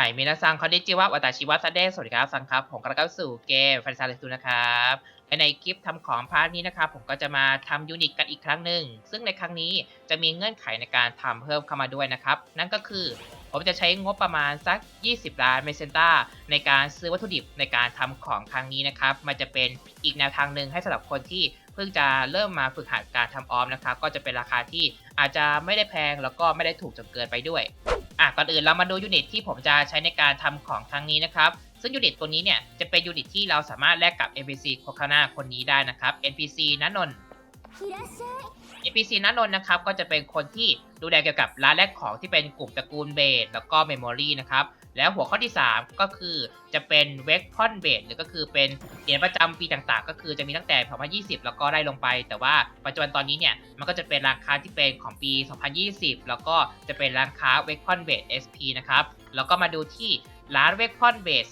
หายมินาซังคอนดิจิวะวาตาชิวะซาเดสสวัสดีครับซังครับ ผมกำลังเข้าสู่เกมแฟนซาเลตูนะครับในคลิปทำของพาร์ทนี้นะครับผมก็จะมาทำยูนิตกันอีกครั้งหนึ่ง ซึ่งในครั้งนี้จะมีเงื่อนไขในการทำเพิ่มเข้ามาด้วยนะครับ นั่นก็คือผมจะใช้งบประมาณสัก 20 ล้านเมเซนต้าในการซื้อวัตถุดิบในการทำของครั้งนี้นะครับ มันจะเป็นอีกแนวทางหนึ่งให้สำหรับคนที่ เพิ่งจะเริ่มมาฝึกหัดการทำออมนะครับก็จะเป็นราคาที่อาจจะไม่ได้แพงแล้วก็ไม่ได้ถูกจนเกินไปด้วยอะก่อนอื่นเรามาดูยูนิตที่ผมจะใช้ในการทำของครั้งนี้นะครับซึ่งยูนิตตัวนี้เนี่ยจะเป็นยูนิตที่เราสามารถแลกกับ NPC โคคาน่าคนนี้ได้นะครับ NPC นันนน NPC นันนนนะครับก็จะเป็นคนที่ดูแลเกี่ยวกับร้านแลกของที่เป็นกลุ่มตระกูลเบสแล้วก็เมมโมรีนะครับ แล้วหัวข้อที่ 3 ก็คือจะเป็นเวกพอนเบสหรือก็คือเป็นเหรียญประจำปีต่างๆ ก็คือจะมีตั้งแต่2020 แล้วก็ได้ลงไป แต่ว่าปัจจุบันตอนนี้เนี่ย มันก็จะเป็นราคาที่เป็นของปี 2020 แล้วก็จะเป็นราคาเวกพอนเบส SP นะครับ แล้วก็มาดูที่ร้านเวกพอนเบส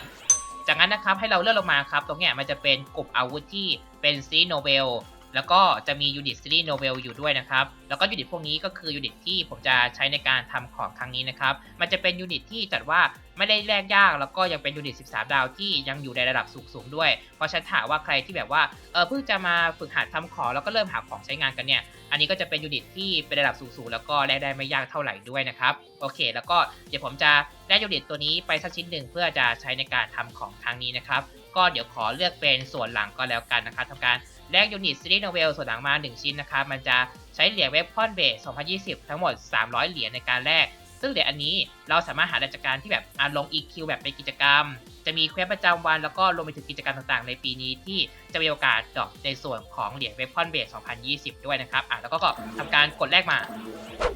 2020 จากนั้นนะครับให้เราเลื่อนลงมาครับ ตรงเนี้ยมันจะเป็นกลุ่มอาวุธที่เป็นซีโนเวล แล้วก็จะมียูนิตซีรีส์โนเวลอยู่ด้วยนะครับ แล้วก็ยูนิตพวกนี้ก็คือยูนิตที่ผมจะใช้ในการทำของครั้งนี้นะครับ มันจะเป็นยูนิตที่จัดว่าไม่ได้แลกยาก แล้วก็ยังเป็นยูนิต 13 ดาวที่ยังอยู่ในระดับสูงๆด้วย เพราะฉันถามว่าใครที่แบบว่า เออเพิ่งจะมาฝึกหัดทำของแล้วก็เริ่มหาของใช้งานกันเนี่ย อันนี้ก็จะเป็นยูนิตที่เป็นระดับสูงๆแล้วก็แลกได้ไม่ยากเท่าไหร่ด้วยนะครับ โอเค แล้วก็เดี๋ยวผมจะได้ยูนิตตัวนี้ไปสักชิ้นหนึ่งเพื่อจะใช้ในการทำของครั้งนี้นะครับ ก็เดี๋ยวขอเลือกเป็นส่วนหลังก็แล้วกันนะครับทำการ แลกยูนิตซีรีส์โนเวลส่วนหลังมา 1 ชิ้นนะครับ มันจะใช้เหรียญเว็บพอนเบส2020 ทั้งหมด 300 เหรียญในการแลกซึ่งเหรียญอันนี้เราสามารถหาได้จากการที่แบบอ่าลง EQ แบบเป็นกิจกรรม จะมีเควสประจำวันแล้วก็รวมไปถึงกิจกรรมต่างๆ ในปีนี้ที่จะมีโอกาสดรอปในส่วนของเหรียญเว็บพอนเบส2020 ด้วยนะครับอะแล้วก็ทำการกดแลกมา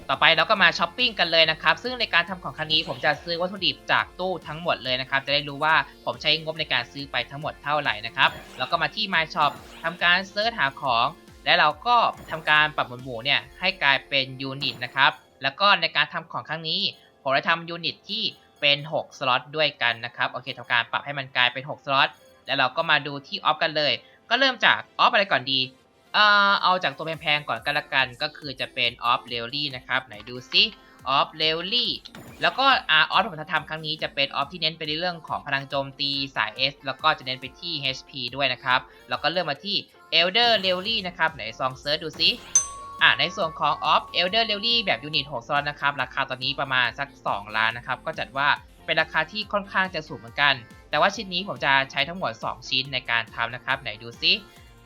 ต่อไปเราก็มาช้อปปิ้งกันเลยนะครับ ซึ่งในการทำของครั้งนี้ผมจะซื้อวัตถุดิบจากตู้ทั้งหมดเลยนะครับ จะได้รู้ว่าผมใช้งบในการซื้อไปทั้งหมดเท่าไหร่นะครับ แล้วก็มาที่ My Shop ทำการเซิร์ชหาของและเราก็ทำการปรับหมวดหมู่เนี่ยให้กลายเป็นยูนิตนะครับ แล้วก็ในการทำของครั้งนี้ ผมจะทำยูนิตที่ เป็น6สล็อตด้วยกันนะครับโอเคทำการปรับให้มันกลายเป็น6สล็อตแล้วเราก็มาดูที่ออฟกันเลย ก็เริ่มจากออฟอะไรก่อนดีเอ่อเอาจากตัวแพงๆก่อนกันละกันก็คือจะเป็นออฟเรลลี่นะครับไหนดูซิออฟเรลลี่แล้วก็อาออฟที่ผมจะทำครั้งนี้จะเป็นออฟที่เน้นไปในเรื่องของพลังโจมตีสาย S แล้วก็จะเน้นไปที่ HP ด้วยนะครับ แล้วก็เริ่มมาที่ Elder r e l l y นะครับไหนซองเซิร์ชดูซิ อ่าในส่วนของ Off Elder r e l l y แบบยูนิต6ซอนนะครับ ราคาตอนนี้ประมาณสัก 2 ล้านนะครับ ก็จัดว่าเป็นราคาที่ค่อนข้างจะสูงเหมือนกัน แต่ว่าชิ้นนี้ผมจะใช้ทั้งหมด 2 ชิ้นในการทำนะครับ ไหนดูซิ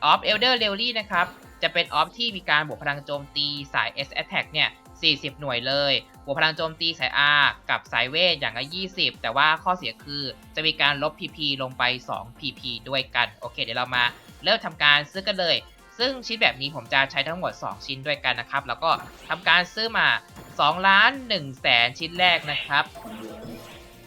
Off Elder r e l l y นะครับ จะเป็นออฟที่มีการบวกพลังโจมตีสาย S Attack เนี่ย 40 หน่วยเลย บวกพลังโจมตีสาย R กับสายเวทอย่างละ 20 แต่ว่าข้อเสียคือจะมีการลบ PP ลงไป 2 PP ด้วยกัน โอเค เดี๋ยวเรามาเริ่มทำการซื้อกันเลย ซึ่งชิ้นแบบนี้ผมจะใช้ทั้งหมด 2 ชิ้นด้วยกันนะครับ แล้วก็ทำการซื้อมา2ล้าน1แสนชิ้นแรกนะครับ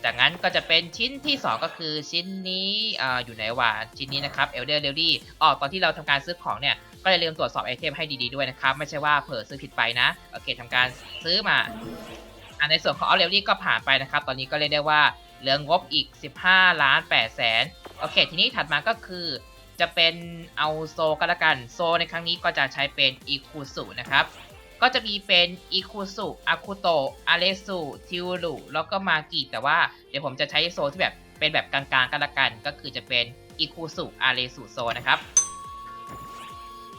จากนั้นก็จะเป็นชิ้นที่ 2 ก็คือชิ้นนี้ออยู่ไหนวะชิ้นนี้นะครับ Elder r e l y อ๋อตอนที่เราทำการซื้อของเนี่ยก็อย่าลืมตรวจสอบไอเทมให้ดีๆด้วยนะครับ ไม่ใช่ว่าเผลอซื้อผิดไปนะ โอเคทำการซื้อมาอ่าในส่วนของ o u t l e y ก็ผ่านไปนะครับ ตอนนี้ก็เรียกได้ว่าเหลืองบอีก 15 ล้าน8แสนโอเค ทีนี้ถัดมาก็คือ จะเป็นเอาโซก็แล้วกันโซในครั้งนี้ก็จะใช้เป็นอีคูสุนะครับก็จะมีเป็นอีคูสุอาคุโตะอาเลสุทิวรุแล้วก็มากิแต่ว่าเดี๋ยวผมจะใช้โซที่แบบเป็นแบบกลางๆกันละกัน ก็คือจะเป็นอีคูสุอาเลสุโซนะครับ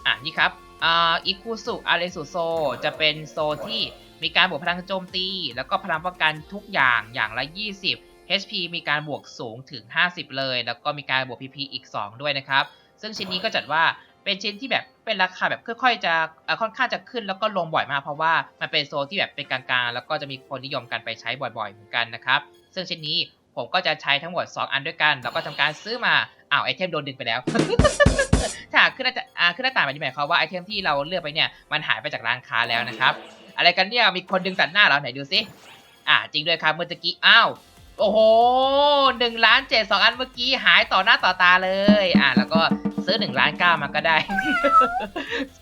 อะนี่ครับอ่าอีคูสุอาเลสุโซจะเป็นโซที่มีการบวกพลังโจมตี แล้วก็พลังป้องกันทุกอย่างอย่างละ 20 HP มีการบวกสูงถึง 50 เลย แล้วก็มีการบวก PP อีก 2 ด้วยนะครับ ซึ่งชิ้นนี้ก็จัดว่าเป็นชิ้นที่แบบเป็นราคาแบบค่อยๆจะค่อนข้างจะขึ้นแล้วก็ลงบ่อยมากเพราะว่ามันเป็นโซนที่แบบเป็นกลางๆ แล้วก็จะมีคนนิยมกันไปใช้บ่อยๆเหมือนกันนะครับ ซึ่งชิ้นนี้ผมก็จะใช้ทั้งหมด 2 อันด้วยกัน แล้วก็ทำการซื้อมาอ้าวไอเทมโดนดึงไปแล้ว ถ้าขึ้นหน้าจะอ่าขึ้นหน้าต่างมันจะหมายความว่าไอเทมที่เราเลือกไปเนี่ยมันหายไปจากร้านค้าแล้วนะครับ อะไรกันเนี่ยมีคนดึงตัดหน้าเราไหนดูซิอ่าจริงด้วยครับเมื่อกี้อ้าว โอ้โหหนึ่งล้านเจ็ดสองอันเมื่อกี้หายต่อหน้าต่อตาเลย อ่าแล้วก็ซื้อหนึ่งล้านเก้ามาก็ได้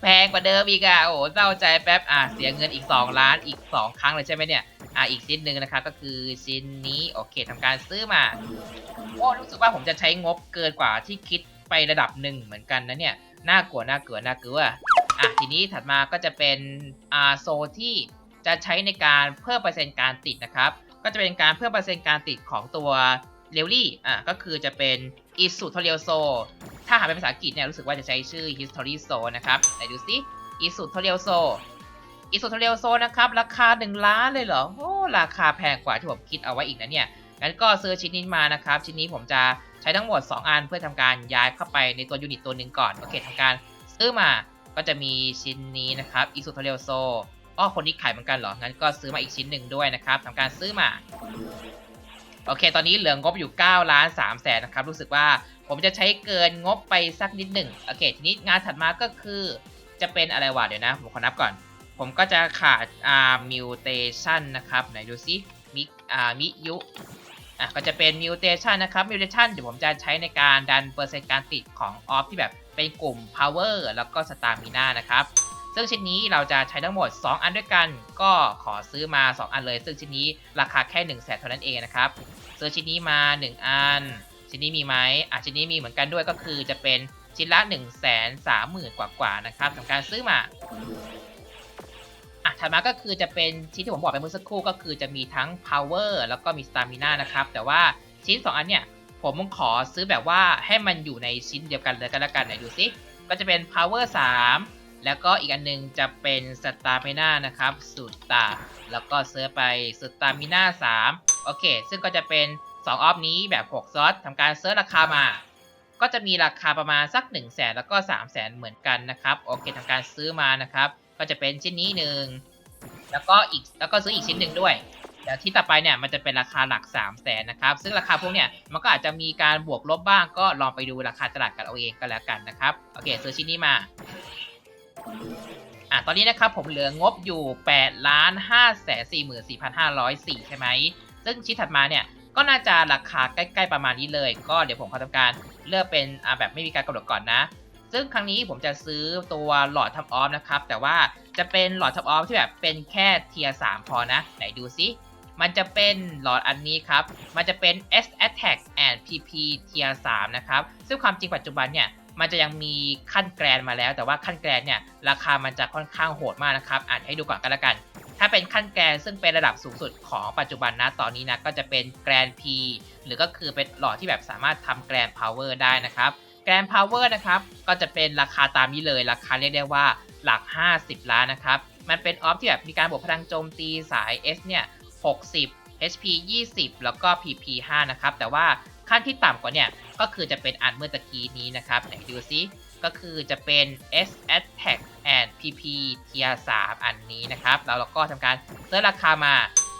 แพงกว่าเดิมอีกอะ โอ้โหเศร้าใจแป๊บ อ่าเสียเงินอีก2ล้านอีก2ครั้งเลยใช่ไหมเนี่ย อ่าอีกชิ้นหนึ่งนะครับก็คือชิ้นนี้โอเคทำการซื้อมา โอ้รู้สึกว่าผมจะใช้งบเกินกว่าที่คิดไประดับหนึ่งเหมือนกันนะเนี่ย น่ากลัวน่ากลัวน่ากลัว อะทีนี้ถัดมาก็จะเป็นอ่าโซที่จะใช้ในการเพิ่มเปอร์เซ็นต์การติดนะครับ ก็จะเป็นการเพิ่มเปอร์เซ็นต์การติดของตัวเรลลี่อะก็คือจะเป็นอิสุทเรียลโซถ้าหาเป็นภาษาอังกฤษเนี่ยรู้สึกว่าจะใช้ชื่อ history so นะครับไหนดูสิอิสุทเรียลโซอิสุทเรียลโซนะครับ ราคา 1 ล้านเลยเหรอโอ้ราคาแพงกว่าที่ผมคิดเอาไว้อีกนะเนี่ยงั้นก็ซื้อชิ้นนี้มานะครับ ชิ้นนี้ผมจะใช้ทั้งหมด 2 อันเพื่อทำการย้ายเข้าไปในตัวยูนิตตัวหนึ่งก่อนโอเคทำการซื้อมาก็จะมีชิ้นนี้นะครับอิสุทเรียลโซ อ้อคนนี้ขายเหมือนกันเหรอ งั้นก็ซื้อมาอีกชิ้นหนึ่งด้วยนะครับทำการซื้อมา โอเค ตอนนี้เหลืองบอยู่9ล้าน3แสนนะครับ รู้สึกว่าผมจะใช้เกินงบไปสักนิดหนึ่งโอเค ทีนี้งานถัดมาก็คือจะเป็นอะไรวะเดี๋ยวนะ ผมขอนับก่อน ผมก็จะขาดอ่ามิวเทชันนะครับ ไหนดูซิมิอ่ามิยุอะก็จะเป็นมิวเทชันนะครับมิวเทชันเดี๋ยวผมจะใช้ในการดันเปอร์เซ็นต์การติดของออฟที่แบบเป็นกลุ่ม power แล้วก็ stamina นะครับ ซึ่งชิ้นนี้เราจะใช้ทั้งหมด 2 อันด้วยกัน ก็ขอซื้อมา 2 อันเลย ซึ่งชิ้นนี้ราคาแค่1นึ่งแสนเท่านั้นเองนะครับซื้อชิ้นนี้มา 1 อัน ชิ้นนี้มีไหมอะชิ้นนี้มีเหมือนกันด้วยก็คือจะเป็นชิ้นละ1 3 0 0 0 0กว่าๆนะครับทำหรับการซื้อมาอะถัดมาก็คือจะเป็นชิ้นที่ผมบอกไปเมื่อสักครู่ก็คือจะมีทั้ง power แล้วก็มี stamina นะครับแต่ว่าชิ้น 2 อันเนี่ยผมขอซื้อแบบว่าให้มันอยู่ในชิ้นเดียวกันเลยก็แล้วกันไหนดูซิก็จะเป็น power 3 แล้วก็อีกอันหนึงจะเป็น stamina นะครับสุดตาแล้วก็เซื้อไป stamina 3โอเค ซึ่งก็จะเป็น2ออฟนี้แบบ 6 ซอสทำการเซิร์ชราคามา ก็จะมีราคาประมาณสัก 1 0 0 0 0แสนแล้วก็ 3 0 0แสนเหมือนกันนะครับ โอเคทำการซื้อมานะครับ ก็จะเป็นชิ้นนี้หนึ่งแล้วก็อีกแล้วก็ซื้ออีกชิ้นหนึ่งด้วยเดี๋ยวที่ต่อไปเนี่ยมันจะเป็นราคาหลัก 3 0 0แสนนะครับ ซึ่งราคาพวกเนี่ยมันก็อาจจะมีการบวกลบบ้างก็ลองไปดูราคาตลาดกันเอาเองก็แล้วกันนะครับ โอเคซื้อชิ้นนี้มา อะตอนนี้นะครับผมเหลืองบอยู่8ล้าน5แสน44,504ใช่ไหม ซึ่งชิ้นถัดมาเนี่ยก็น่าจะราคาใกล้ๆประมาณนี้เลย ก็เดี๋ยวผมขอทำการเลือกเป็นอ่าแบบไม่มีการกำหนดก่อนนะ ซึ่งครั้งนี้ผมจะซื้อตัวหลอดทับออฟนะครับ แต่ว่าจะเป็นหลอดทับออฟที่แบบเป็นแค่เทียร์3พอนะ ไหนดูซิมันจะเป็นหลอดอันนี้ครับ มันจะเป็น S Attack and PP Tier 3 นะครับ ซึ่งความจริงปัจจุบันเนี่ย มันจะยังมีขั้นแกรนมาแล้ว แต่ว่าขั้นแกรนเนี่ยราคามันจะค่อนข้างโหดมากนะครับอ่านให้ดูก่อนกันละกัน ถ้าเป็นขั้นแกรนซึ่งเป็นระดับสูงสุดของปัจจุบันนะตอนนี้นะก็จะเป็นแกรน P หรือก็คือเป็นหลอดที่แบบสามารถทำแกรน Power ได้นะครับแกรน Power นะครับก็จะเป็นราคาตามนี้เลย ราคาเรียกได้ว่าหลัก 50 ล้านนะครับมันเป็นออฟที่แบบมีการบวกพลังโจมตีสาย S เนี่ย60 HP 20 แล้วก็ PP 5 นะครับ แต่ว่า ขั้นที่ต่ำกว่าเนี่ยก็คือจะเป็นอันเมื่อตะกี้นี้นะครับไหนดูซิก็คือจะเป็น S Attack and PP Tier 3อันนี้นะครับแล้วเราก็ทำการเซิร์ชราคามา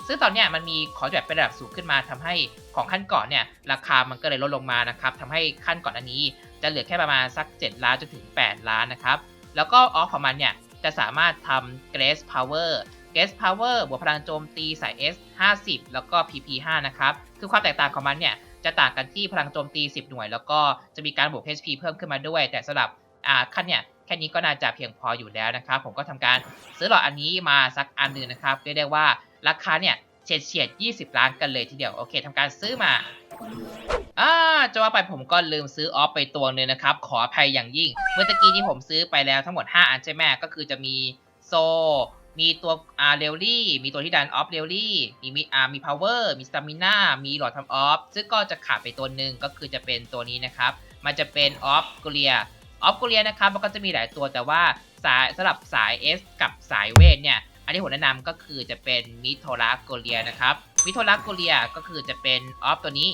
ซึ่งตอนเนี้ยมันมีขอแบบเป็นระดับสูงขึ้นมาทำให้ของขั้นก่อนเนี่ยราคามันก็เลยลดลงมานะครับทำให้ขั้นก่อนอันนี้จะเหลือแค่ประมาณสัก 7 ล้านจนถึง 8 ล้านนะครับ แล้วก็ออฟของมันเนี่ยจะสามารถทำ Grace Power Grace Power บวกพลังโจมตีสาย S 50 แล้วก็ PP 5นะครับ คือความแตกต่างของมันเนี่ย จะต่างกันที่พลังโจมตี 10 หน่วย แล้วก็จะมีการบวก HP เพิ่มขึ้นมาด้วย แต่สำหรับอ่าขั้นเนี่ยแค่นี้ก็น่าจะเพียงพออยู่แล้วนะครับ ผมก็ทำการซื้อหลอดอันนี้มาสักอันหนึ่งนะครับเรียกได้ว่าราคาเนี่ยเฉียดเฉียด20 ล้านกันเลยทีเดียว โอเคทำการซื้อมาอ่าจะว่าไปผมก็ลืมซื้อออฟไปตัวหนึงนะครับ ขออภัยอย่างยิ่ง เมื่อตะกี้ที่ผมซื้อไปแล้วทั้งหมด 5 อันใช่ไหมก็คือจะมีโซ มีตัวอาเรลลี่ มีตัวที่ดันออฟเรลลี่ มีมีอามีพาวเวอร์ มีสตามิน่า มีหลอดทำออฟ ซึ่งก็จะขาดไปตัวหนึ่งก็คือจะเป็นตัวนี้นะครับ มันจะเป็นออฟกเลีย ออฟกเลียนะครับ มันก็จะมีหลายตัวแต่ว่าสายสำหรับสาย S กับสายเวทเนี่ย อันที่ผมแนะนำก็คือจะเป็นมิโทรักโกเลียนะครับ มิโทรักโกเลียก็คือจะเป็นออฟตัวนี้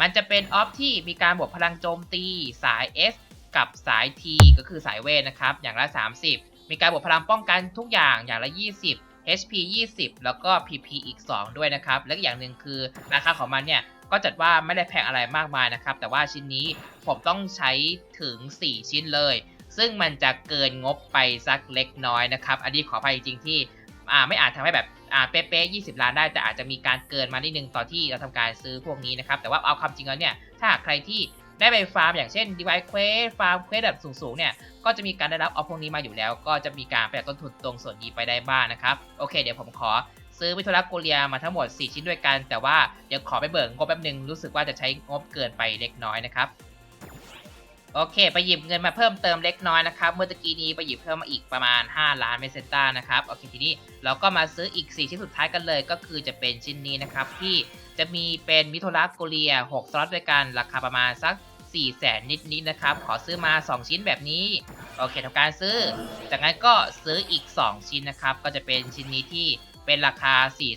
มันจะเป็นออฟที่มีการบวกพลังโจมตีสาย S กับสาย T ก็คือสายเวทนะครับ อย่างละ 30 มีการบวกพลังป้องกันทุกอย่างอย่างละ 20 HP 20 แล้วก็ PP อีก 2 ด้วยนะครับ และอย่างหนึ่งคือราคาของมันเนี่ย ก็จัดว่าไม่ได้แพงอะไรมากมายนะครับ แต่ว่าชิ้นนี้ผมต้องใช้ถึง 4 ชิ้นเลย ซึ่งมันจะเกินงบไปสักเล็กน้อยนะครับ อันนี้ขออภัยจริงๆที่อ่าไม่อาจทำให้แบบอ่าเป๊ะๆ20 ล้านได้ แต่อาจจะมีการเกินมานิดนึงตอนที่เราทำการซื้อพวกนี้นะครับ แต่ว่าเอาควาจริงแล้วเนี่ย ถ้าใครที่ ได้ไปฟาร์มอย่างเช่น Device Quest ฟาร์มเควสแบบสูงๆเนี่ยก็จะมีการได้รับเอาพวกนี้มาอยู่แล้ว ก็จะมีการประหยัดต้นทุนตรงส่วนนี้ไปได้บ้างนะครับโอเค เดี๋ยวผมขอซื้อวิทุรักโกเลียมาทั้งหมด 4 ชิ้นด้วยกัน แต่ว่าเดี๋ยวขอไปเบิกงบแป๊บนึงรู้สึกว่าจะใช้งบเกินไปเล็กน้อยนะครับ โอเค ไปหยิบเงินมาเพิ่มเติมเล็กน้อยนะครับ เมื่อตะกี้นี้ไปหยิบเพิ่มมาอีกประมาณ 5 ล้านเมเซต้านะครับ โอเค ทีนี้เราก็มาซื้ออีก 4 ชิ้นสุดท้ายกันเลย ก็คือจะเป็นชิ้นนี้นะครับ ที่จะมีเป็นมิโทรักโกเลีย 6 สล็อตด้วยกัน ราคาประมาณสัก4แสนนิดๆนะครับ ขอซื้อมา 2 ชิ้นแบบนี้ โอเคทำการซื้อ จากนั้นก็ซื้ออีก 2 ชิ้นนะครับ ก็จะเป็นชิ้นนี้ที่เป็นราคา 4 2 0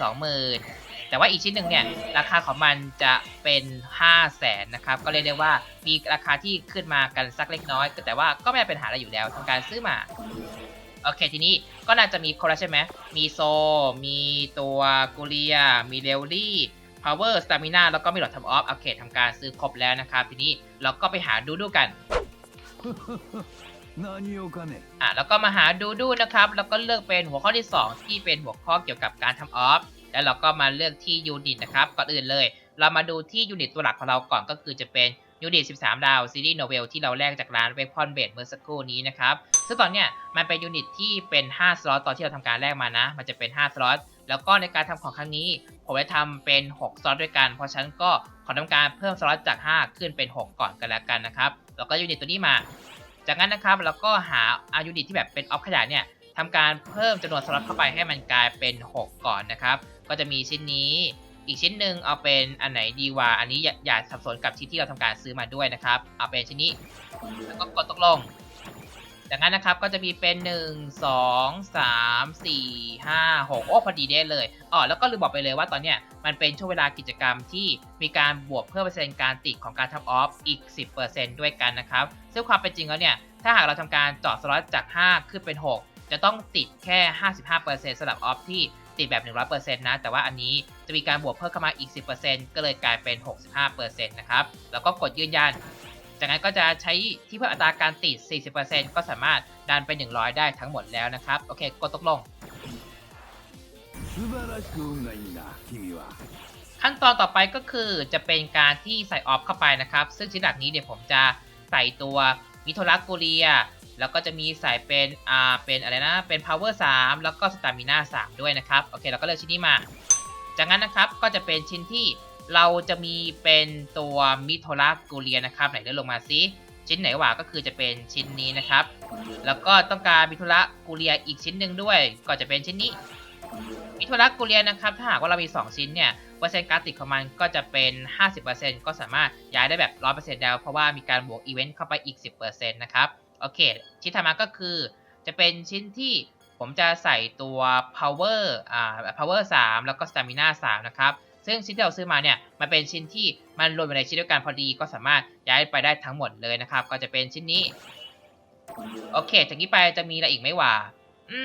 0 0 0 แต่ว่าอีกชิ้นหนึ่งเนี่ยราคาของมันจะเป็น 5 0 0แสนนะครับก็เรียกได้ว่ามีราคาที่ขึ้นมากันสักเล็กน้อย แต่ว่าก็ไม่เป็นหาอะไรอยู่แล้วทำการซื้อมาโอเคทีนี้ก็น่าจะมีคนแล้วใช่ไหมมีโซ มีตัวกุเรีย มีเรลลี่พาวเวอร์สตามิน่าแล้วก็มีหลอดทำออฟโอเคทำการซื้อครบแล้วนะครับ ทีนี้เราก็ไปหาดูดูกันอะแล้วก็มาหาดูดูนะครับ แล้วก็เลือกเป็นหัวข้อที่ 2 ที่เป็นหัวข้อเกี่ยวกับการทำออฟ แล้วเราก็มาเลือกที่ยูนิตนะครับก่อนอื่นเลย เรามาดูที่ยูนิตตัวหลักของเราก่อนก็คือจะเป็นยูนิต 13 ดาว ซีรีส์โนเวลที่เราแลกจากร้านเวกพอนเบดเมื่อสักครู่นี้นะครับ ซึ่งตอนเนี้ยมันเป็นยูนิตที่เป็น 5 สล็อตตอนที่เราทำการแลกมานะ มันจะเป็น 5 สล็อต แล้วก็ในการทำของครั้งนี้ ผมได้ทำเป็น 6 สล็อตด้วยกัน เพราะฉันก็ขอทำการเพิ่มสล็อตจาก 5 ขึ้นเป็น 6 ก่อนกันแล้วกันนะครับ แล้วก็ยูนิตตัวนี้มา จากนั้นนะครับเราก็หาอายูนิตที่แบบเป็นออฟขยายเนี่ย ทำการเพิ่มจำนวนสล็อตเข้าไปให้มันกลายเป็น 6 ก่อนนะครับ ก็จะมีชิ้นนี้อีกชิ้นหนึ่งเอาเป็นอันไหนดีวะอันนี้อย่าอย่าสับสนกับชิ้นที่เราทำการซื้อมาด้วยนะครับ เอาเป็นชิ้นนี้แล้วก็กดตกลงจากนั้นนะครับก็จะมีเป็น 1 2 3 4 5 6 โอ้พอดีได้เลยอ๋อแล้วก็ลืมบอกไปเลยว่าตอนเนี้ยมันเป็นช่วงเวลากิจกรรมที่มีการบวกเพิ่มเปอร์เซ็นต์การติดของการทำออฟอีก 10%ด้วยกันนะครับ ซึ่งความเป็นจริงแล้วเนี่ยถ้าหากเราทำการเจาะสล็อตจาก 5 ขึ้นเป็น 6 จะต้องติดแค่ 55%สำหรับออฟที่ติดแบบ 100%นะ แต่ว่าอันนี้จะมีการบวกเพิ่มเข้ามาอีก 10%ก็เลยกลายเป็น 65%นะครับ แล้วก็กดยืนยัน จากนั้นก็จะใช้ที่เพิ่มอัตราการติด 40%ก็สามารถดันไป 100 ได้ทั้งหมดแล้วนะครับ โอเค กดตกลง ขั้นตอนต่อไปก็คือจะเป็นการที่ใส่ออฟเข้าไปนะครับ ซึ่งชิ้นหลักนี้เดี๋ยวผมจะใส่ตัวมิโทรักุเรีย แล้วก็จะมีใส่เป็นอ่าเป็นอะไรนะเป็น power 3 แล้วก็สตามิน่า3ด้วยนะครับโอเคเราก็เลือกชิ้นนี้มา จากนั้นนะครับก็จะเป็นชิ้นที่เราจะมีเป็นตัวมิโทรักกูเรียนะครับไหนเลื่อนลงมาซิชิ้นไหนวะก็คือจะเป็นชิ้นนี้นะครับ แล้วก็ต้องการมิโทรักกูเรียอีกชิ้นหนึ่งด้วย ก็จะเป็นชิ้นนี้มิโทรักกูเรียนะครับถ้าหากว่าเรามี 2 ชิ้นเนี่ยเปอร์เซ็นต์การติดของมันก็จะเป็น 50%ก็สามารถย้ายได้แบบ 100%แล้วเพราะว่ามีการบวกอีเวนต์เข้าไปอีก 10%นะครับ โอเค ชิ้นถัดมาก็คือจะเป็นชิ้นที่ผมจะใส่ตัว power อ่า power 3 แล้วก็ stamina 3 นะครับ ซึ่งชิ้นที่เราซื้อมาเนี่ย มันเป็นชิ้นที่มันรวมอยู่ในชิ้นเดียวกันพอดี ก็สามารถย้ายไปได้ทั้งหมดเลยนะครับ ก็จะเป็นชิ้นนี้ โอเค จากนี้ไปจะมีอะไรอีกไหมวะอื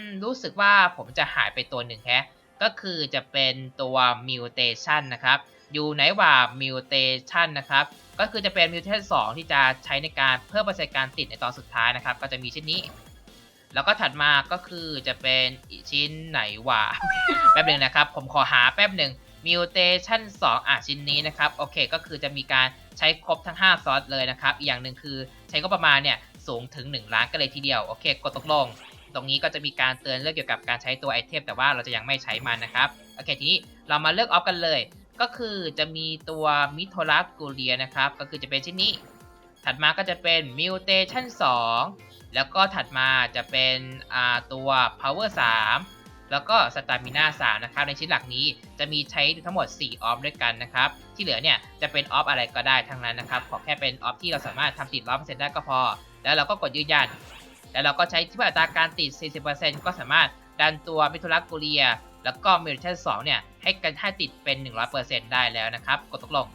ม รู้สึกว่าผมจะหายไปตัวหนึ่งแฮะก็คือจะเป็นตัว mutation นะครับ อยู่ไหนว่า mutation นะครับ ก็คือจะเป็น mutation 2 ที่จะใช้ในการเพิ่มเปอร์เซ็นต์การติดในตอนสุดท้ายนะครับ ก็จะมีชิ้นนี้ แล้วก็ถัดมาก็คือจะเป็นชิ้นไหนวะแป๊บหนึ่งนะครับ ผมขอหาแป๊บหนึ่ง mutation 2 อะชิ้นนี้นะครับ โอเค ก็คือจะมีการใช้ครบทั้ง 5 ซอสเลยนะครับ อีกอย่างหนึ่งคือใช้ก็ประมาณเนี่ยสูงถึง 1 ล้านกันเลยทีเดียว โอเค กดตกลง ตรงนี้ก็จะมีการเตือนเรื่องเกี่ยวกับการใช้ตัวไอเทมแต่ว่าเราจะยังไม่ใช้มันนะครับ โอเค ทีนี้เรามาเลือกออฟกันเลย ก็คือจะมีตัวมิโทรักกูเรียนะครับ ก็คือจะเป็นชิ้นนี้ ถัดมาก็จะเป็น mutation 2แล้วก็ถัดมาจะเป็นอ่าตัว power 3แล้วก็ stamina 3นะครับ ในชิ้นหลักนี้จะมีใช้ทั้งหมด 4 ออฟด้วยกันนะครับ ที่เหลือเนี่ยจะเป็นออฟอะไรก็ได้ทั้งนั้นนะครับ ขอแค่เป็นออฟที่เราสามารถทำติด100%ได้ก็พอ แล้วเราก็กดยืนยัน แล้วเราก็ใช้ที่อัตราการติด 40%ก็สามารถดันตัวมิทุลักกูเรีย แล้วก็มิวเทน2เนี่ย ให้กันถ้าติดเป็น 100%ได้แล้วนะครับ กดตกลง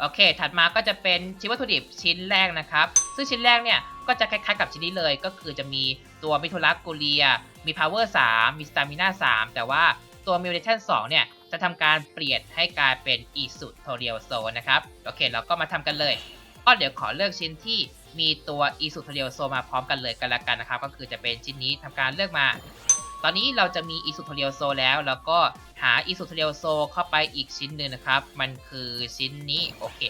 โอเค ถัดมาก็จะเป็นชิ้นวัตถุดิบชิ้นแรกนะครับ ซึ่งชิ้นแรกเนี่ย ก็จะคล้ายๆกับชิ้นนี้เลย ก็คือจะมีตัวมิทุลักกูเลีย มี power 3 มี stamina 3 แต่ว่าตัว mutation 2 เนี่ย จะทำการเปลี่ยนให้กลายเป็นอีสุโทเรียลโซนะครับ โอเค เราก็มาทำกันเลยก็เดี๋ยวขอเลือกชิ้นที่ มีตัว i s u t o r i a l zone มาพร้อมกันเลยกันละกันนะครับ ก็คือจะเป็นชิ้นนี้ทำการเลือกมา ตอนนี้เราจะมี i s u t o r i a l zone แล้ว แล้วก็หา i s u t o r i a l zone เข้าไปอีกชิ้นหนึ่งนะครับ มันคือชิ้นนี้โอเค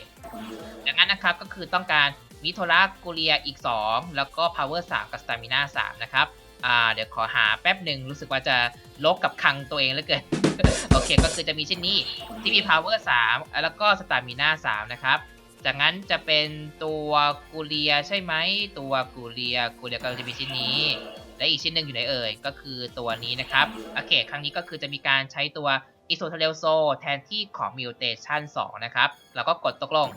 ดังนั้นนะครับก็คือต้องการมิโทรากูเรียอีก 2 แล้วก็ power 3กับ stamina 3นะครับอ่าเดี๋ยวขอหาแป๊บหนึ่งรู้สึกว่าจะลกกับคังตัวเองเหลือเกินโอเคก็คือจะมีชิ้นนี้ที่มี power 3แล้วก็ stamina 3นะครับ จากนั้นจะเป็นตัวกูเลียใช่ไหมตัวกูเลียกูเลียก็จะมีชิ้นนี้ และอีกชิ้นหนึ่งอยู่ไหนเอ่ยก็คือตัวนี้นะครับโอเคครั้งนี้ก็คือจะมีการใช้ตัวอิโซเทเลโซแทนที่ของมิวเทชัน2นะครับแล้วก็กดตกลง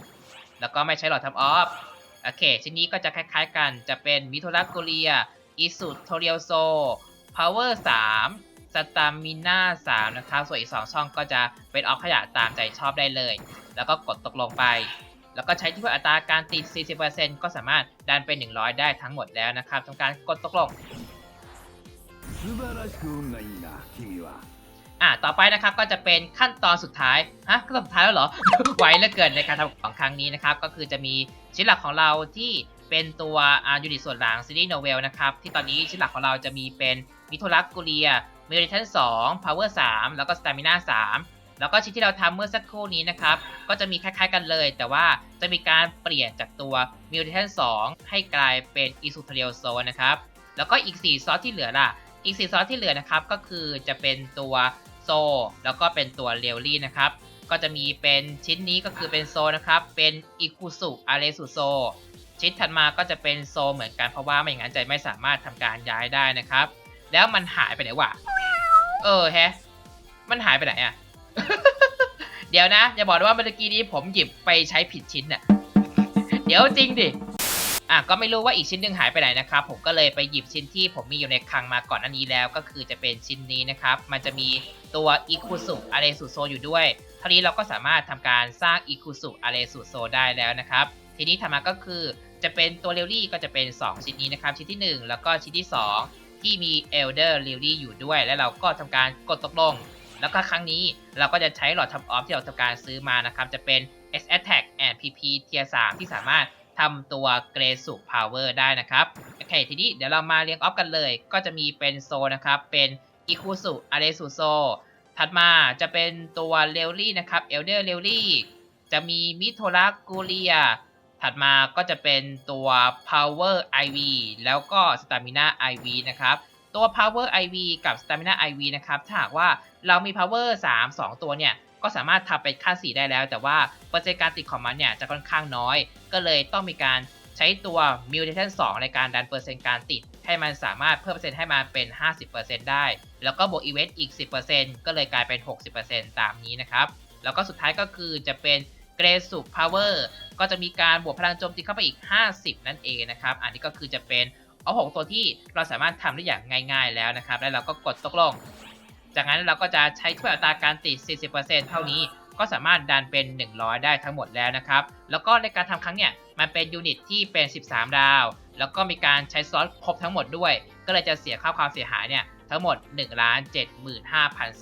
แล้วก็ไม่ใช้หลอดทำออฟโอเค ชิ้นนี้ก็จะคล้ายๆกันจะเป็นมิโทรักกูเลียอิสุโทเรียโซพาวเวอร์3สตามิน่า3นะครับส่วนอีก 2 ช่องก็จะเป็นออฟขยะตามใจชอบได้เลย แล้วก็กดตกลงไป แล้วก็ใช้ที่ว่าอัตราการติด 40%ก็สามารถดันไป100 ได้ทั้งหมดแล้วนะครับทำการกดตกลงอ่าต่อไปนะครับก็จะเป็นขั้นตอนสุดท้ายฮะก็สุดท้ายแล้วเหรอ ไวเหลือเกินในการทำของครั้งนี้นะครับ ก็คือจะมีชิ้นหลักของเราที่เป็นตัวอายูนิตส่วนหลังซีรีส์โนเวลนะครับ ที่ตอนนี้ชิ้นหลักของเราจะมีเป็นมิโทรักกูเลียเมิเรชันสองพาวเวอร์สามแล้วก็สตามิน่าสาม แล้วก็ชิ้นที่เราทำเมื่อสักครู่นี้นะครับ ก็จะมีคล้ายๆกันเลย แต่ว่าจะมีการเปลี่ยนจากตัวมิริทัน2ให้กลายเป็นอิสุเทเรียโซนะครับ แล้วก็อีก 4 ซอสที่เหลือล่ะ อีก 4 ซอสที่เหลือนะครับ ก็คือจะเป็นตัวโซ แล้วก็เป็นตัวเรียวลี่นะครับ ก็จะมีเป็นชิ้นนี้ก็คือเป็นโซนะครับ เป็นอิคุสุอาเรสุโซ ชิ้นถัดมาก็จะเป็นโซเหมือนกัน เพราะว่าไม่อย่างนั้นใจไม่สามารถทำการย้ายได้นะครับ แล้วมันหายไปไหนวะ เออแฮะ มันหายไปไหนอะ เดี๋ยวนะอย่าบอกว่าเมื่อกี้นี้ผมหยิบไปใช้ผิดชิ้นน่ะ เดี๋ยวจริงดิ อะก็ไม่รู้ว่าอีกชิ้นหนึ่งหายไปไหนนะครับ ผมก็เลยไปหยิบชิ้นที่ผมมีอยู่ในคลังมาก่อนอันนี้แล้ว ก็คือจะเป็นชิ้นนี้นะครับ มันจะมีตัวอิคุสุอาเรสุโซอยู่ด้วยท่านี้เราก็สามารถทำการสร้างอิคุสุอาเรสุโซได้แล้วนะครับ ทีนี้ถัดมาก็คือจะเป็นตัวเรลลี่ก็จะเป็น 2 ชิ้นนี้นะครับ ชิ้นที่ 1 แล้วก็ชิ้นที่ 2 ที่มีเอลเดอร์เรลลี่อยู่ด้วย แล้วเราก็ทำการกดตกลง แล้วก็ครั้งนี้เราก็จะใช้หลอดทำออฟที่เราทำการซื้อมานะครับ จะเป็น S Attack and PP Tier 3ที่สามารถทำตัวเกรสุพาวเวอร์ได้นะครับ โอเค ทีนี้เดี๋ยวเรามาเรียงออฟกันเลย ก็จะมีเป็นโซนะครับ เป็นอิคุสุอาเรสุโซ ถัดมาจะเป็นตัวเรลลี่นะครับเอลเดอร์เรลลี่ จะมีมิโทรักกูเลีย ถัดมาก็จะเป็นตัว Power IV แล้วก็ Stamina IV นะครับ ตัว Power IV กับ Stamina IV นะครับ ถ้าหากว่า เรามี Power 3 2 ตัวเนี่ยก็สามารถทำเป็นขั้น4ได้แล้ว แต่ว่าเปอร์เซ็นต์การติดของมันเนี่ยจะค่อนข้างน้อย ก็เลยต้องมีการใช้ตัว Mutation 2 ในการดันเปอร์เซ็นต์การติด ให้มันสามารถเพิ่มเปอร์เซ็นต์ให้มันเป็น 50%ได้ แล้วก็บวกอีเวนต์อีก 10%ก็เลยกลายเป็น 60%ตามนี้นะครับ แล้วก็สุดท้ายก็คือจะเป็นเกรสุพาวเวอร์ก็จะมีการบวกพลังโจมตีเข้าไปอีก 50 นั่นเองนะครับ อันนี้ก็คือจะเป็นเอาหกตัวที่เราสามารถทำได้อย่างง่าย ๆ แล้วนะครับ แล้วเราก็กดตกลง จากนั้นเราก็จะใช้ช่วยอัตราการติด 40%เท่านี้ ก็สามารถดันเป็น 100 ได้ทั้งหมดแล้วนะครับ แล้วก็ในการทำครั้งเนี่ยมันเป็นยูนิตที่เป็น 13 ดาว แล้วก็มีการใช้ซอสครบทั้งหมดด้วย ก็เลยจะเสียค่าความเสียหายเนี่ยทั้งหมด 1 7 5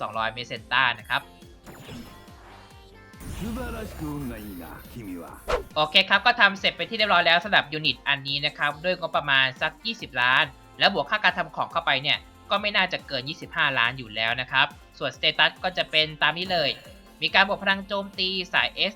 2 0 0 เมเซนต้านะครับโอเคครับก็ทำเสร็จไปที่เรียบร้อยแล้วสำหรับยูนิตอันนี้นะครับ ด้วยงบประมาณสัก 20 ล้าน แล้วบวกค่าการทำของเข้าไปเนี่ย ก็ไม่น่าจะเกิน 25 ล้านอยู่แล้วนะครับ ส่วนสเตตัสก็จะเป็นตามนี้เลย มีการบวกพลังโจมตีสาย S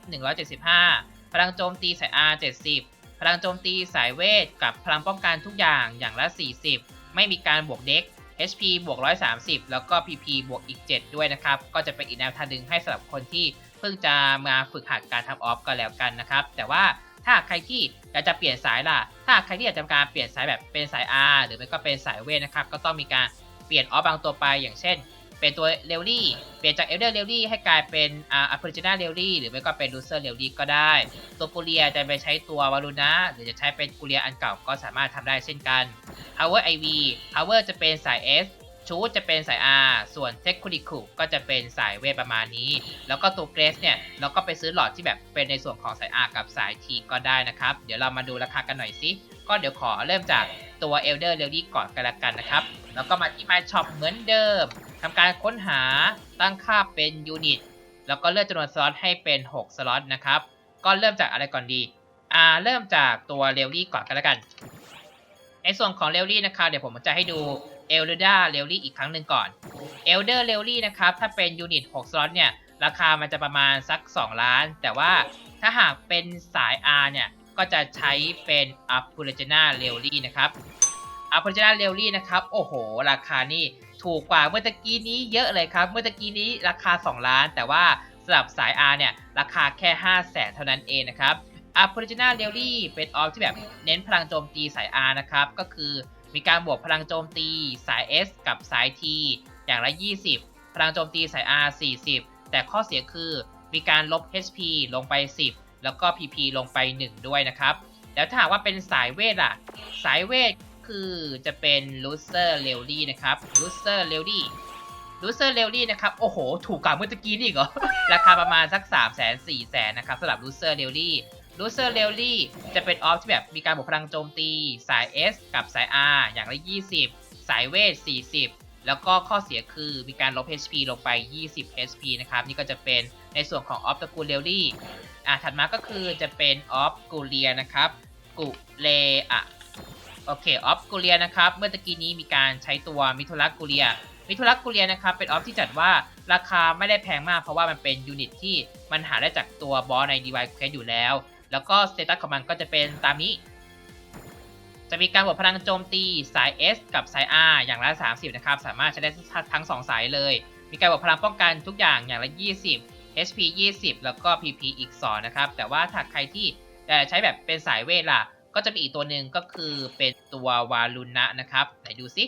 175 พลังโจมตีสาย R 70 พลังโจมตีสายเวท กับพลังป้องกันทุกอย่างอย่างละ 40 ไม่มีการบวกเด็ก HP บวก 130 แล้วก็ PP บวกอีก 7 ด้วยนะครับ ก็จะเป็นอีกแนวทางหนึ่งให้สำหรับคนที่เพิ่งจะมาฝึกหัดการทำออฟก็แล้วกันนะครับ แต่ว่าถ้าใครที่อยากจะเปลี่ยนสายล่ะ ถ้าใครที่อยากจะทำการเปลี่ยนสายแบบเป็นสาย R หรือไม่ก็เป็นสายเวทนะครับ ก็ต้องมีการ เปลี่ยนออฟบางตัวไปอย่างเช่น เป็นตัวเรลลี่เปลี่ยนจากเอลเดอร์เรลลี่ให้กลายเป็นอ่าอัพเรจินาเรลลี่หรือไม่ก็เป็นลูเซอร์เรลลี่ก็ได้ ตัวกูเลียจะไปใช้ตัววารุนะหรือจะใช้เป็นกูเลียอันเก่าก็สามารถทำได้เช่นกัน Power IV Power จะเป็นสาย S ชูจะเป็นสาย R ส่วนเทคคุริคุก็จะเป็นสายเวทประมาณนี้ แล้วก็ตัวเกรสเนี่ย เราก็ไปซื้อหลอดที่แบบเป็นในส่วนของสาย R กับสาย T ก็ได้นะครับ เดี๋ยวเรามาดูราคากันหน่อยสิ ก็เดี๋ยวขอเริ่มจากตัว Elder r e l y ก่อนกันละกันนะครับ แล้วก็มาที่ My Shop เหมือนเดิมทำการค้นหาตั้งค่าเป็นยูนิตแล้วก็เลือกจำนวนสล็อตให้เป็น 6 สล็อตนะครับ ก็เริ่มจากอะไรก่อนดี อ่า เริ่มจากตัวเรลลี่ก่อนกันละกัน ในส่วนของเรลลี่นะครับ เดี๋ยวผมจะให้ดูเอลเดอร์เรลลี่อีกครั้งหนึ่งก่อนเอลเดอร์เรลลี่นะครับ ถ้าเป็นยูนิต 6 สล็อตเนี่ย ราคามันจะประมาณสัก 2 ล้าน แต่ว่าถ้าหากเป็นสาย R เนี่ย ก็จะใช้เป็นอัพ u ู e เ a เรลลี่นะครับอัพ u ู e เ a เรลลี่นะครับ โอ้โห ราคานี่ถูกกว่าเมื่อตะกี้นี้เยอะเลยครับ เมื่อตะกี้นี้ราคา 2 ล้าน แต่ว่าสำหรับสาย R เนี่ย ราคาแค่ 5 0 0แสนเท่านั้นเองนะครับ a p o r i g i n a l r a l l y เป็นออฟที่แบบเน้นพลังโจมตีสาย R นะครับ ก็คือมีการบวกพลังโจมตีสาย S กับสาย T อย่างละ 20 พลังโจมตีสาย R 40 แต่ข้อเสียคือมีการลบ HP ลงไป 10 แล้วก็ PP ลงไป 1 ด้วยนะครับ แล้วถ้าหากว่าเป็นสายเวทล่ะสายเวทคือจะเป็น Loser r a l l y นะครับ Loser r a l l y ลูเซอร์เรลลี่นะครับ โอ้โห ถูกกว่าเมื่อกี้นี่อีกเหรอ ราคาประมาณสัก 3 0 0 0 0 0 4 0 0 0นะครับสำหรับลูเซอร์เรลลี่ลูเซอร์เรลลี่จะเป็นออฟที่แบบมีการบวกพลังโจมตีสาย S กับสาย R อย่างละ 20 สายเวท 40 แล้วก็ข้อเสียคือมีการลบ HP ลงไป 20 HP นะครับ นี่ก็จะเป็นในส่วนของออฟตระกูลเรลลี่ อะถัดมาก็คือจะเป็นออฟกูเลียนะครับกุเลอะโอเคออฟกูเลียนะครับ เมื่อตะกี้นี้มีการใช้ตัวมิโทรักกูเลียมิทุลักกุเรียนะครับ เป็นออฟที่จัดว่าราคาไม่ได้แพงมากเพราะว่ามันเป็นยูนิตที่มันหาได้จากตัวบอสใน DY Quest อยู่แล้ว แล้วก็สเตตัสของมันก็จะเป็นตามนี้ จะมีการบวกพลังโจมตีสาย S กับสาย R อย่างละ 30 นะครับ สามารถใช้ได้ทั้ง 2 สายเลย มีการบวกพลังป้องกันทุกอย่างอย่างละ 20 HP 20 แล้วก็ PP อีก 2 นะครับ แต่ว่าถ้าใครที่ใช้แบบเป็นสายเวทล่ะ ก็จะมีอีกตัวหนึ่งก็คือเป็นตัววาลุนะนะครับไหนดูซิ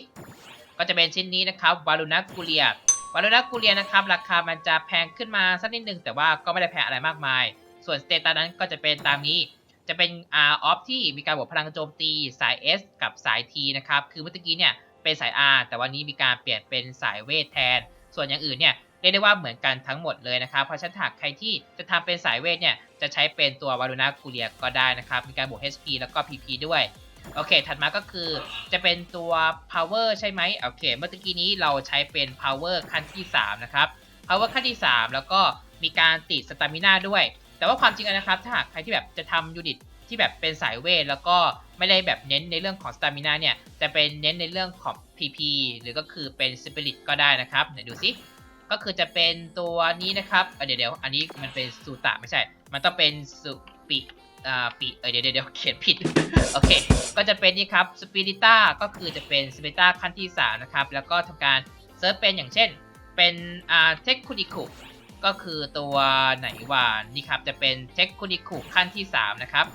ก็จะเป็นชิ้นนี้นะครับวาลูนากูเลียวาลูนากูเลียนะครับ ราคามันจะแพงขึ้นมาสักนิดนึง แต่ว่าก็ไม่ได้แพงอะไรมากมาย ส่วนสเตตัสนั้นก็จะเป็นตามนี้จะเป็น R off ที่มีการบวกพลังโจมตีสาย S กับสาย T นะครับ คือเมื่อกี้เนี่ยเป็นสาย R แต่วันนี้มีการเปลี่ยนเป็นสายเวทแทน ส่วนอย่างอื่นเนี่ย รียกได้ว่าเหมือนกันทั้งหมดเลยนะครับ เพราะฉะนั้นถ้าใครที่จะทำเป็นสายเวทเนี่ยจะใช้เป็นตัววาลูนากูเลียก็ได้นะครับ มีการบวก HP แล้วก็ PP ด้วย โอเค ถัดมาก็คือจะเป็นตัว power ใช่ไหมโอเค เมื่อกี้นี้เราใช้เป็น power ขั้นที่ 3 นะครับ power ขั้นที่ 3 แล้วก็มีการติด stamina ด้วย แต่ว่าความจริงนะครับ ถ้าหากใครที่แบบจะทำยูนิตที่แบบเป็นสายเวทแล้วก็ไม่ได้แบบเน้นในเรื่องของ stamina เนี่ยจะเป็นเน้นในเรื่องของ PP หรือก็คือเป็น spirit ก็ได้นะครับไหนดูซิ ก็คือจะเป็นตัวนี้นะครับเดี๋ยวเดี๋ยวอันนี้มันเป็นสูตะไม่ใช่ มันต้องเป็นสุปิอ่าปีเเดี๋ยวเดี๋ยวเขียนผิด โอเค ก็จะเป็นนี่ครับสปิริต้าก็คือจะเป็นสปิริต้าขั้นที่3นะครับ แล้วก็ทำการเซิร์ชเป็นอย่างเช่น เป็นอ่าเทคคุนิคุก็คือตัวไหนวานี่ครับ จะเป็นเทคคุนิคุขั้นที่ 3 นะครับ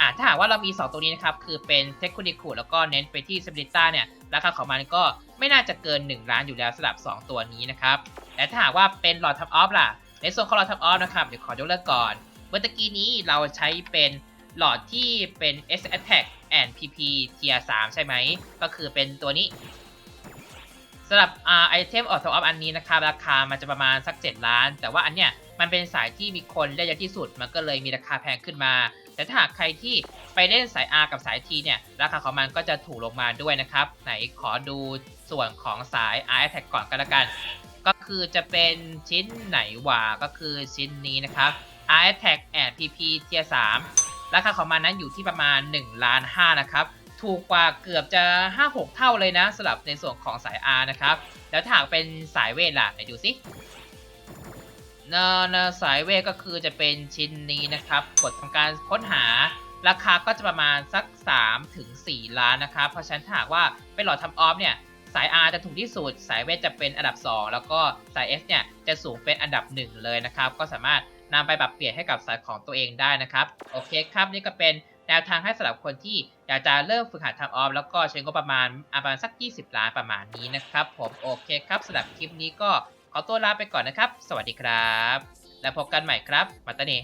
อ่าถ้าหากว่าเรามี 2 ตัวนี้นะครับ คือเป็นเทคคุนิคุแล้วก็เน้นไปที่สปิริต้าเนี่ยราคาของมันก็ไม่น่าจะเกิน 1 ล้านอยู่แล้วสำหรับ 2 ตัวนี้นะครับแต่ถ้าหากว่าเป็นหลอดทับออฟล่ะ ในส่วนของหลอดทับออฟนะครับเดี๋ยวขอยกเลิกก่อนเมื่อตะกี้นี้เราใช้เป็นหลอดที่เป็น S Attack and PP Tier 3ใช่ไหม ก็คือเป็นตัวนี้สำหรับไอเทมออโต้ออฟอันนี้นะครับราคามันจะประมาณสัก 7 ล้าน แต่ว่าอันเนี้ยมันเป็นสายที่มีคนเล่นเยอะที่สุด มันก็เลยมีราคาแพงขึ้นมา แต่ถ้าหากใครที่ไปเล่นสาย R กับสาย T เนี่ย ราคาของมันก็จะถูกลงมาด้วยนะครับ ไหนขอดูส่วนของสาย R Attack ก่อนกันละกัน ก็คือจะเป็นชิ้นไหนวะก็คือชิ้นนี้นะครับ R Attack and PP Tier 3ราคาของมันนั้นอยู่ที่ประมาณ1ล้าน5นะครับถูกกว่าเกือบจะ 5-6 เท่าเลยนะสำหรับในส่วนของสาย R นะครับ แล้วถ้าหากเป็นสายเวทล่ะไหนดูสิ นานาสายเวทก็คือจะเป็นชิ้นนี้นะครับ กดทำการค้นหาราคาก็จะประมาณสัก 3 ถึง 4 ล้านนะครับ เพราะฉะนั้นถ้าหากว่าเป็นหลอดทำออฟเนี่ย สาย R จะถูกที่สุด สายเวทจะเป็นอันดับ 2 แล้วก็สาย S เนี่ยจะสูงเป็นอันดับ 1 เลยนะครับ ก็สามารถนำไปปรับเปลี่ยนให้กับสายของตัวเองได้นะครับ โอเคครับนี่ก็เป็นแนวทางให้สำหรับคนที่อยากจะเริ่มฝึกหัดทำออฟแล้วก็ใช้งบประมาณประมาณสัก 20 ล้านประมาณนี้นะครับผมโอเคครับสำหรับคลิปนี้ก็ ขอตัวลาไปก่อนนะครับ สวัสดีครับ แล้วพบกันใหม่ครับ มาตานี